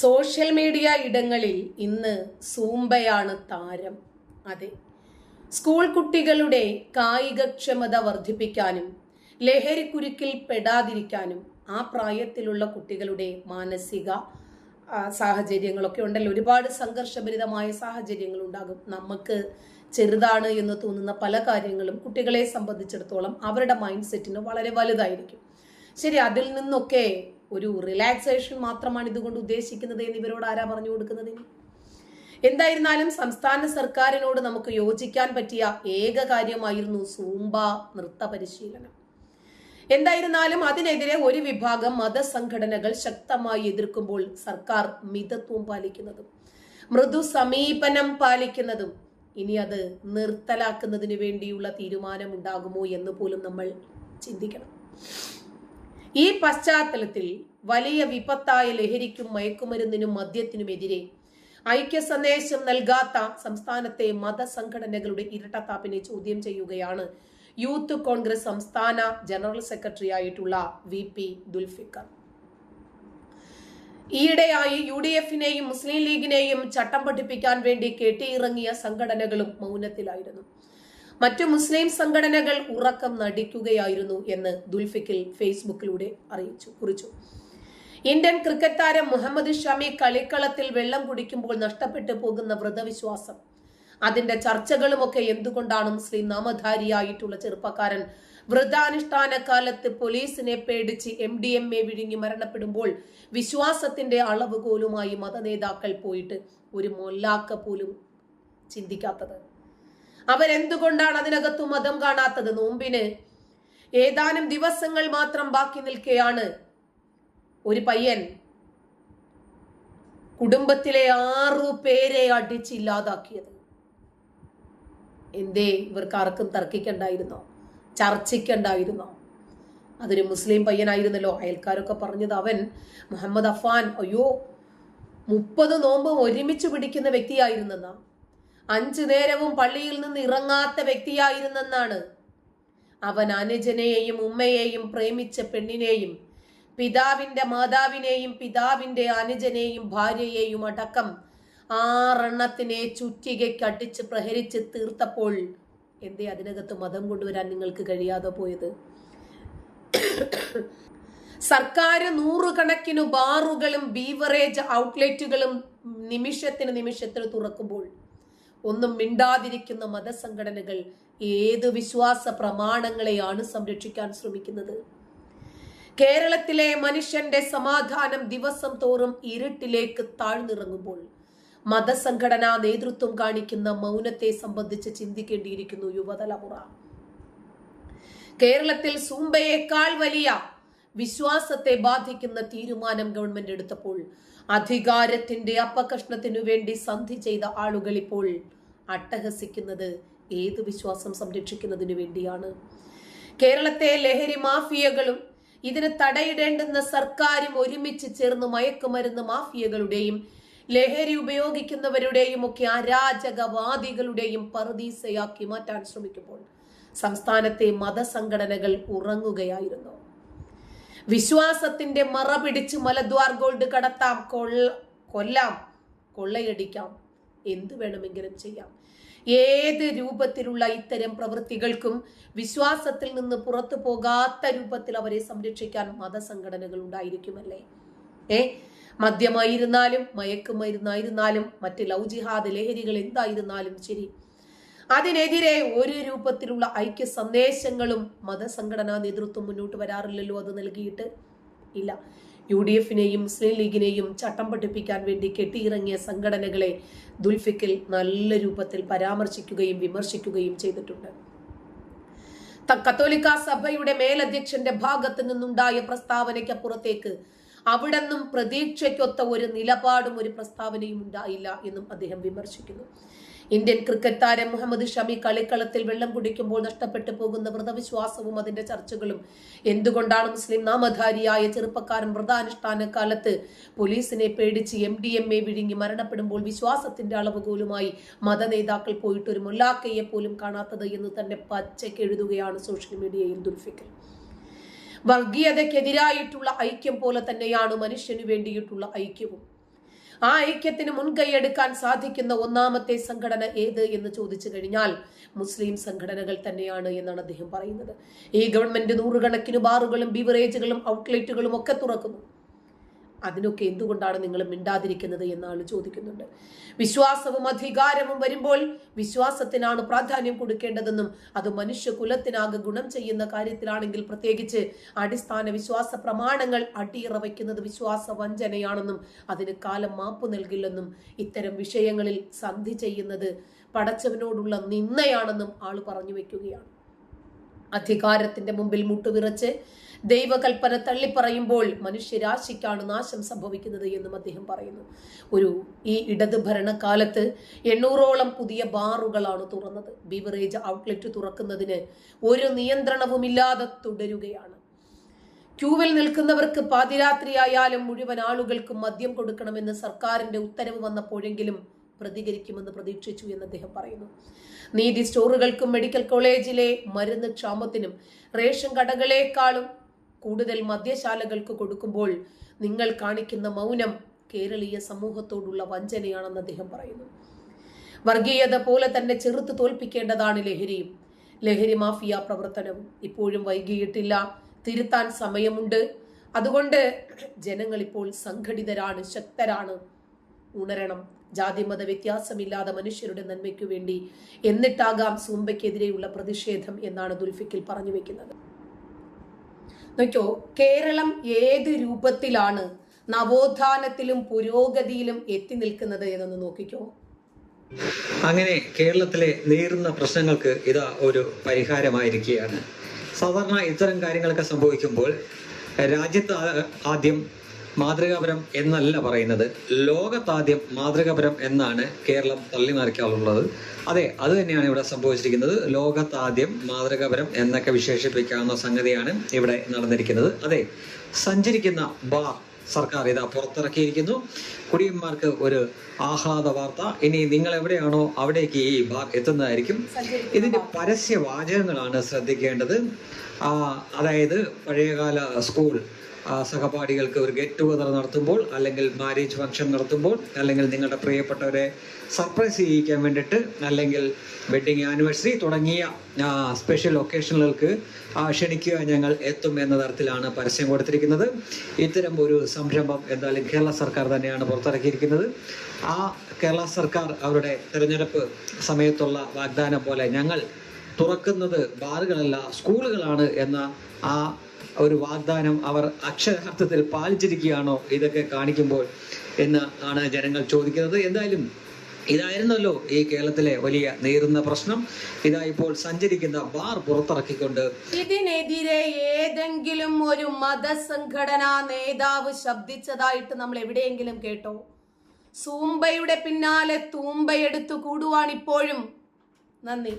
Social media ഇടങ്ങളിൽ ഇന്ന് സൂമ്പയാണ് താരം. അതെ. സ്കൂൾ കുട്ടികളുടെ കായികക്ഷമത വർദ്ധിപ്പിക്കാനും ലഹരിക്കുരുക്കിൽ പെടാതിരിക്കാനും ആ പ്രായത്തിലുള്ള കുട്ടികളുടെ മാനസിക സാഹചര്യങ്ങളൊക്കെ ഉണ്ടല്ലോ. ഒരുപാട് സംഘർഷഭരിതമായ സാഹചര്യങ്ങൾ ഉണ്ടാകും നമുക്ക് ചെറുതാണ് എന്ന് തോന്നുന്ന പല കാര്യങ്ങളും കുട്ടികളെ സംബന്ധിച്ചിടത്തോളം അവരുടെ മൈൻഡ് സെറ്റിന് വളരെ വലുതായിരിക്കും. ശരി അതിൽ നിന്നൊക്കെ ഒരു റിലാക്സേഷൻ മാത്രമാണ് ഇതുകൊണ്ട് ഉദ്ദേശിക്കുന്നത് എന്ന് ഇവരോട് ആരാ പറഞ്ഞു കൊടുക്കുന്നത് എന്തായിരുന്നാലും സംസ്ഥാന സർക്കാരിനോട് നമുക്ക് യോജിക്കാൻ പറ്റിയ ഏക കാര്യമായിരുന്നു സൂംബ നൃത്ത പരിശീലനം. എന്തായിരുന്നാലും അതിനെതിരെ ഒരു വിഭാഗം മതസംഘടനകൾ ശക്തമായി എതിർക്കുമ്പോൾ സർക്കാർ മിതത്വം പാലിക്കുന്നതും മൃദു സമീപനം പാലിക്കുന്നതും ഇനി അത് നിർത്തലാക്കുന്നതിന് വേണ്ടിയുള്ള തീരുമാനമുണ്ടാകുമോ എന്ന് പോലും നമ്മൾ ചിന്തിക്കണം. ഈ പശ്ചാത്തലത്തിൽ വലിയ വിപത്തായ ലഹരിക്കും മയക്കുമരുന്നിനും മദ്യത്തിനുമെതിരെ ഐക്യ സന്ദേശം നൽകാത്ത സംസ്ഥാനത്തെ മതസംഘടനകളുടെ ഇരട്ടത്താപ്പിനെ ചോദ്യം ചെയ്യുകയാണ് യൂത്ത് കോൺഗ്രസ് സംസ്ഥാന ജനറൽ സെക്രട്ടറി ആയിട്ടുള്ള വി പി ദുൽഫിക്കർ. ഈയിടെയായി യു ഡി എഫിനെയും മുസ്ലിം ലീഗിനെയും ചട്ടം പഠിപ്പിക്കാൻ വേണ്ടി കെട്ടിയിറങ്ങിയ സംഘടനകളും മൗനത്തിലായിരുന്നു. മറ്റു മുസ്ലിം സംഘടനകൾ ഉറക്കം നടിക്കുകയായിരുന്നു എന്ന് ദുൽഫിക്കിൽ ഫേസ്ബുക്കിലൂടെ അറിയിച്ചു കുറിച്ചു. ഇന്ത്യൻ ക്രിക്കറ്റ് താരം മുഹമ്മദ് ഷമി കളിക്കളത്തിൽ വെള്ളം കുടിക്കുമ്പോൾ നഷ്ടപ്പെട്ടു പോകുന്ന വ്രതവിശ്വാസം. അതിന്റെ ചർച്ചകളുമൊക്കെ എന്തുകൊണ്ടാണ് ശ്രീ നാമധാരിയായിട്ടുള്ള ചെറുപ്പക്കാരൻ വ്രതാനുഷ്ഠാന കാലത്ത് പോലീസിനെ പേടിച്ച് എം ഡി എം എ വിഴുങ്ങി മരണപ്പെടുമ്പോൾ വിശ്വാസത്തിന്റെ അളവുകോലുമായി മതനേതാക്കൾ പോയിട്ട് ഒരു മൊല്ലാക്ക പോലും ചിന്തിക്കാത്തത്. അവരെന്തുകൊണ്ടാണ് അതിനകത്തു മതം കാണാത്തത്? നോമ്പിന് ഏതാനും ദിവസങ്ങൾ മാത്രം ബാക്കി നിൽക്കുകയാണ് ഒരു പയ്യൻ കുടുംബത്തിലെ ആറു പേരെ അടിച്ചില്ലാതാക്കിയത് എന്തേ ഇവർക്ക് ആർക്കും തർക്കിക്കണ്ടായിരുന്നോ? ചർച്ചിക്കണ്ടായിരുന്നോ അതൊരു മുസ്ലിം പയ്യനായിരുന്നല്ലോ. അയൽക്കാരൊക്കെ പറഞ്ഞത് അവൻ മുഹമ്മദ് അഫാൻ അയ്യോ മുപ്പത് നോമ്പും ഒരുമിച്ച് പിടിക്കുന്ന വ്യക്തിയായിരുന്നെന്നാ. അഞ്ചു നേരവും പള്ളിയിൽ നിന്ന് ഇറങ്ങാത്ത വ്യക്തിയായിരുന്നെന്നാണ്. അവൻ അനുജനെയും ഉമ്മയെയും പ്രേമിച്ച പെണ്ണിനെയും പിതാവിന്റെ മാതാവിനെയും പിതാവിന്റെ അനുജനെയും ഭാര്യയെയും അടക്കം ആറെണ്ണത്തിനെ ചുറ്റികയ്ക്ക് അടിച്ച് പ്രഹരിച്ച് തീർത്തപ്പോൾ എന്തേ അതിനകത്ത് മതം കൊണ്ടുവരാൻ നിങ്ങൾക്ക് കഴിയാതെ പോയത്? സർക്കാർ നൂറുകണക്കിനു ബാറുകളും ബീവറേജ് ഔട്ട്ലെറ്റുകളും നിമിഷത്തിന് നിമിഷത്തിന് തുറക്കുമ്പോൾ ഒന്നും മിണ്ടാതിരിക്കുന്ന മതസംഘടനകൾ ഏത് വിശ്വാസ പ്രമാണങ്ങളെയാണ് സംരക്ഷിക്കാൻ ശ്രമിക്കുന്നത്? കേരളത്തിലെ മനുഷ്യന്റെ സമാധാനം ദിവസം തോറും ഇരുട്ടിലേക്ക് താഴ്ന്നിറങ്ങുമ്പോൾ മതസംഘടനാ നേതൃത്വം കാണിക്കുന്ന മൗനത്തെ സംബന്ധിച്ച് ചിന്തിക്കേണ്ടിയിരിക്കുന്നു യുവതലമുറ. കേരളത്തിൽ സൂമ്പയേക്കാൾ വലിയ വിശ്വാസത്തെ ബാധിക്കുന്ന തീരുമാനം ഗവൺമെന്റ് എടുത്തപ്പോൾ അധികാരത്തിന്റെ അപ്പകഷ്ണത്തിനു വേണ്ടി സന്ധി ചെയ്ത ആളുകൾ ഇപ്പോൾ അട്ടഹസിക്കുന്നത് ഏത് വിശ്വാസം സംരക്ഷിക്കുന്നതിനു വേണ്ടിയാണ്? കേരളത്തെ ലഹരി മാഫിയകളും ഇതിന് തടയിടേണ്ടുന്ന സർക്കാരും ഒരുമിച്ച് ചേർന്ന് മയക്കുമരുന്ന് മാഫിയകളുടെയും ലഹരി ഉപയോഗിക്കുന്നവരുടെയും ഒക്കെ അരാജകവാദികളുടെയും പറുദീസയാക്കി മാറ്റാൻ ശ്രമിക്കുമ്പോൾ സംസ്ഥാനത്തെ മതസംഘടനകൾ ഉറങ്ങുകയായിരുന്നു. വിശ്വാസത്തിന്റെ മറ പിടിച്ച് മലദ്വാർ ഗോൾഡ് കടത്താം. കൊള്ള കൊല്ലാം. കൊള്ളയടിക്കാം. എന്ത് വേണമെങ്കിലും ചെയ്യാം. ഏത് രൂപത്തിലുള്ള ഇത്തരം പ്രവൃത്തികൾക്കും വിശ്വാസത്തിൽ നിന്ന് പുറത്തു പോകാത്ത രൂപത്തിൽ അവരെ സംരക്ഷിക്കാൻ മതസംഘടനകൾ ഉണ്ടായിരിക്കുമല്ലേ? ഏ? മദ്യമായിരുന്നാലും മയക്കുമരുന്നായിരുന്നാലും മറ്റ് ലൗജിഹാദ് ലഹരികൾ എന്തായിരുന്നാലും ശരി അതിനെതിരെ ഒരു രൂപത്തിലുള്ള ഐക്യ സന്ദേശങ്ങളും മതസംഘടനാ നേതൃത്വം മുന്നോട്ട് വരാറില്ലല്ലോ അത് നൽകിയിട്ട്? ഇല്ല. യു ഡി എഫിനെയും മുസ്ലിം ലീഗിനെയും ചട്ടം പഠിപ്പിക്കാൻ വേണ്ടി കെട്ടിയിറങ്ങിയ സംഘടനകളെ ദുൽഫിക്കിൽ നല്ല രൂപത്തിൽ പരാമർശിക്കുകയും വിമർശിക്കുകയും ചെയ്തിട്ടുണ്ട്. കത്തോലിക്ക സഭയുടെ മേലധ്യക്ഷന്റെ ഭാഗത്ത് നിന്നുണ്ടായ പ്രസ്താവനയ്ക്കപ്പുറത്തേക്ക് അവിടെ നിന്നും പ്രതീക്ഷയ്ക്കൊത്ത ഒരു നിലപാടും ഒരു പ്രസ്താവനയും ഉണ്ടായില്ല എന്നും അദ്ദേഹം വിമർശിക്കുന്നു. ഇന്ത്യൻ ക്രിക്കറ്റ് താരം മുഹമ്മദ് ഷമി കളിക്കളത്തിൽ വെള്ളം കുടിക്കുമ്പോൾ നഷ്ടപ്പെട്ടു പോകുന്ന വ്രതവിശ്വാസവും അതിന്റെ ചർച്ചകളും. എന്തുകൊണ്ടാണ് മുസ്ലിം നാമധാരിയായ ചെറുപ്പക്കാരൻ വ്രതാനുഷ്ഠാന കാലത്ത് പോലീസിനെ പേടിച്ച് എം ഡി എം എ വിഴുങ്ങി മരണപ്പെടുമ്പോൾ വിശ്വാസത്തിന്റെ അളവുകോലുമായി മതനേതാക്കൾ പോയിട്ട് ഒരു മുല്ലാക്കയെ പോലും കാണാത്തത് എന്ന് തന്നെ പച്ചയ്ക്ക് എഴുതുകയാണ് സോഷ്യൽ മീഡിയയിൽ ദുൽഫിക്കൽ വർഗീയതയ്ക്കെതിരായിട്ടുള്ള ഐക്യം പോലെ തന്നെയാണ് മനുഷ്യന് വേണ്ടിയിട്ടുള്ള ഐക്യവും. ആ ഐക്യത്തിന് മുൻകൈയെടുക്കാൻ സാധിക്കുന്ന ഒന്നാമത്തെ സംഘടന ഏത് എന്ന് ചോദിച്ചു കഴിഞ്ഞാൽ മുസ്ലിം സംഘടനകൾ തന്നെയാണ് എന്നാണ് അദ്ദേഹം പറയുന്നത്. ഈ ഗവൺമെന്റ് നൂറുകണക്കിന് ബാറുകളും ബിവറേജുകളും ഔട്ട്ലെറ്റുകളും ഒക്കെ തുറക്കുന്നു. അതിനൊക്കെ എന്തുകൊണ്ടാണ് നിങ്ങൾ മിണ്ടാതിരിക്കുന്നത് എന്ന് ആൾ ചോദിക്കുന്നുണ്ട്. വിശ്വാസവും അധികാരവും വരുമ്പോൾ വിശ്വാസത്തിനാണ് പ്രാധാന്യം കൊടുക്കേണ്ടതെന്നും അത് മനുഷ്യകുലത്തിനാകെ ഗുണം ചെയ്യുന്ന കാര്യത്തിലാണെങ്കിൽ പ്രത്യേകിച്ച് അടിസ്ഥാന വിശ്വാസ പ്രമാണങ്ങൾ അടിയറ വയ്ക്കുന്നത് വിശ്വാസ വഞ്ചനയാണെന്നും അതിന് കാലം മാപ്പ് നൽകില്ലെന്നും ഇത്തരം വിഷയങ്ങളിൽ സന്ധി ചെയ്യുന്നത് പടച്ചവനോടുള്ള നിന്നയാണെന്നും ആൾ പറഞ്ഞു വെക്കുകയാണ്. അധികാരത്തിന്റെ മുമ്പിൽ മുട്ടുവിറച്ച് ദൈവകൽപ്പന തള്ളിപ്പറയുമ്പോൾ മനുഷ്യരാശിക്കാണ് നാശം സംഭവിക്കുന്നത് എന്നും അദ്ദേഹം പറയുന്നു. ഒരു ഈ ഇടത് ഭരണകാലത്ത് എണ്ണൂറോളം പുതിയ ബാറുകളാണ് തുറന്നത്. ബീവറേജ് ഔട്ട്ലെറ്റ് തുറക്കുന്നതിന് ഒരു നിയന്ത്രണവുമില്ലാതെ തുടരുകയാണ്. ക്യൂവിൽ നിൽക്കുന്നവർക്ക് പാതിരാത്രിയായാലും മുഴുവൻ ആളുകൾക്കും മദ്യം കൊടുക്കണമെന്ന് സർക്കാരിന്റെ ഉത്തരവ് വന്നപ്പോഴെങ്കിലും പ്രതികരിക്കുമെന്ന് പ്രതീക്ഷിച്ചു എന്ന് അദ്ദേഹം പറയുന്നു. നീതി സ്റ്റോറുകൾക്കും മെഡിക്കൽ കോളേജിലെ മരുന്ന് ക്ഷാമത്തിനും റേഷൻ കടകളെക്കാളും കൂടുതൽ മദ്യശാലകൾക്ക് കൊടുക്കുമ്പോൾ നിങ്ങൾ കാണിക്കുന്ന മൗനം കേരളീയ സമൂഹത്തോടുള്ള വഞ്ചനയാണെന്ന് അദ്ദേഹം പറയുന്നു. വർഗീയത പോലെ തന്നെ ചെറുത്ത് തോൽപ്പിക്കേണ്ടതാണ് ലഹരിയും ലഹരി മാഫിയ പ്രവർത്തനവും ഇപ്പോഴും വൈകിയിട്ടില്ല. തിരുത്താൻ സമയമുണ്ട്. അതുകൊണ്ട് ജനങ്ങൾ ഇപ്പോൾ സംഘടിതരാണ് ശക്തരാണ്. ഉണരണം ജാതിമത വ്യത്യാസമില്ലാതെ മനുഷ്യരുടെ നന്മയ്ക്കു വേണ്ടി എന്നിട്ടാകാം സൂമ്പയ്ക്കെതിരെയുള്ള പ്രതിഷേധം എന്നാണ് ദുൽഫിക്കിൽ പറഞ്ഞു വെക്കുന്നത്. നോക്കോ കേരളം ഏത് രൂപത്തിലാണ് നവോത്ഥാനത്തിലും പുരോഗതിയിലും എത്തി നിൽക്കുന്നത് എന്നൊന്ന് നോക്കിക്കോ. അങ്ങനെ കേരളത്തിലെ നേരുന്ന പ്രശ്നങ്ങൾക്ക് ഇതാ ഒരു പരിഹാരമായിരിക്കുകയാണ്. സാധാരണ ഇത്തരം കാര്യങ്ങളൊക്കെ സംഭവിക്കുമ്പോൾ രാജ്യത്ത് ആദ്യം മാതൃകാപരം എന്നല്ല പറയുന്നത്. ലോകത്താദ്യം മാതൃകാപരം എന്നാണ് കേരളം തള്ളി മറിക്കാറുള്ളത് അതെ അത് തന്നെയാണ് ഇവിടെ സംഭവിച്ചിരിക്കുന്നത്. ലോകത്താദ്യം മാതൃകാപരം എന്നൊക്കെ വിശേഷിപ്പിക്കാവുന്ന സംഗതിയാണ് ഇവിടെ നടന്നിരിക്കുന്നത്. അതെ സഞ്ചരിക്കുന്ന ബാർ സർക്കാർ ഇതാ പുറത്തിറക്കിയിരിക്കുന്നു. കുടിയന്മാർക്ക് ഒരു ആഹ്ലാദ വാർത്ത. ഇനി നിങ്ങൾ എവിടെയാണോ അവിടേക്ക് ഈ ബാർ എത്തുന്നതായിരിക്കും. ഇതിന്റെ പരസ്യ വാചകങ്ങളാണ് ശ്രദ്ധിക്കേണ്ടത്. ആ, അതായത് പഴയകാല സ്കൂൾ സഹപാഠികൾക്ക് ഒരു ഗെറ്റ് ടുഗദർ നടത്തുമ്പോൾ അല്ലെങ്കിൽ മാരേജ് ഫംഗ്ഷൻ നടത്തുമ്പോൾ അല്ലെങ്കിൽ നിങ്ങളുടെ പ്രിയപ്പെട്ടവരെ സർപ്രൈസ് ചെയ്യിക്കാൻ വേണ്ടിയിട്ട് അല്ലെങ്കിൽ വെഡിങ് ആനിവേഴ്സറി തുടങ്ങിയ സ്പെഷ്യൽ ഒക്കേഷനുകൾക്ക് ക്ഷണിക്കുക ഞങ്ങൾ എത്തും എന്ന തരത്തിലാണ് പരസ്യം കൊടുത്തിരിക്കുന്നത്. ഇത്തരം ഒരു സംരംഭം എന്തായാലും കേരള സർക്കാർ തന്നെയാണ് പുറത്തിറക്കിയിരിക്കുന്നത്. ആ കേരള സർക്കാർ അവരുടെ തിരഞ്ഞെടുപ്പ് സമയത്തുള്ള വാഗ്ദാനം പോലെ ഞങ്ങൾ തുറക്കുന്നത് ബാറുകളല്ല സ്കൂളുകളാണ് എന്ന ആ ഒരു വാഗ്ദാനം അവർ അക്ഷരാർത്ഥത്തിൽ പാലിച്ചിരിക്കുകയാണോ ഇതൊക്കെ കാണിക്കുമ്പോൾ എന്ന് ആണ് ജനങ്ങൾ ചോദിക്കുന്നത്. എന്തായാലും ഇതായിരുന്നല്ലോ ഈ കേരളത്തിലെ വലിയ നേരുന്ന പ്രശ്നം. ഇതായിപ്പോൾ സഞ്ചരിക്കുന്ന ബാർ പുറത്തിറക്കിക്കൊണ്ട് ഇതിനെതിരെ ഏതെങ്കിലും ഒരു മതസംഘടനാ നേതാവ് ശബ്ദിച്ചതായിട്ട് നമ്മൾ എവിടെയെങ്കിലും കേട്ടോ? സൂമ്പയുടെ പിന്നാലെ തൂമ്പയെടുത്തു കൂടുവാണിപ്പോഴും. നന്ദി.